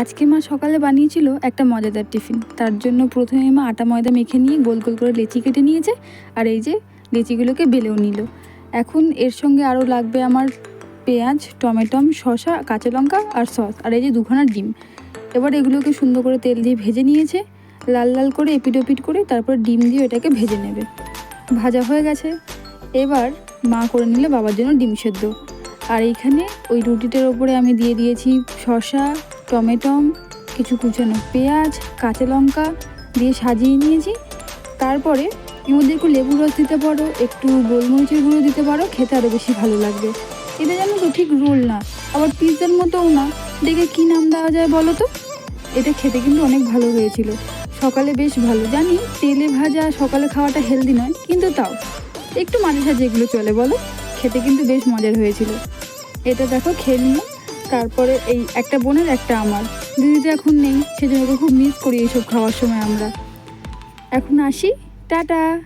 আজকে মা সকালে বানিয়েছিল একটা মজাদার টিফিন। তার জন্য প্রথমে মা আটা ময়দা মেখে নিয়ে গোল গোল করে লেচি কেটে নিয়েছে আর এই যে লেচিগুলোকে বেলেও নিল। এখন এর সঙ্গে আরও লাগবে আমার পেঁয়াজ টমেটম শসা, কাঁচা লঙ্কা আর সস আর এই যে দুখানা ডিম। এবার এগুলোকে সুন্দর করে তেল দিয়ে ভেজে নিয়েছে। লাল লাল করে এপিট ওপিট করে তারপর ডিম দিয়ে এটাকে ভেজে নেবে। ভাজা হয়ে গেছে। এবার মা করে নিলে বাবার জন্য ডিম সেদ্ধ। আর এইখানে ওই রুটিটার ওপরে আমি দিয়ে দিয়েছি শসা টমেটম কিছু কুচানো পেঁয়াজ, কাঁচা লঙ্কা দিয়ে সাজিয়ে নিয়েছি। তারপরে এর মধ্যে একটু লেবু রস দিতে পারো, একটু গোলমরিচের গুঁড়ো দিতে পারো, খেতে আরও বেশি ভালো লাগবে। এটা জানো তো ঠিক রোল না, আবার পিৎজার মতোও না। দেখে কী নাম দেওয়া যায় বলো তো? এটা খেতে কিন্তু অনেক ভালো হয়েছিল। সকালে বেশ ভালো, জানি তেলে ভাজা সকালে খাওয়াটা হেলদি নয়, কিন্তু তাও। একটু মাঝে সাঝে এগুলো চলে বলো, খেতে কিন্তু বেশ মজার হয়েছিল। এটা দেখো খেয়ে নিলাম। তারপরে এই একটা বোনের, একটা আমার। দিদি তো এখন নেই, সেজন্য খুব মিস করি এইসব খাওয়ার সময় আমরা। এখন আসি, টাটা।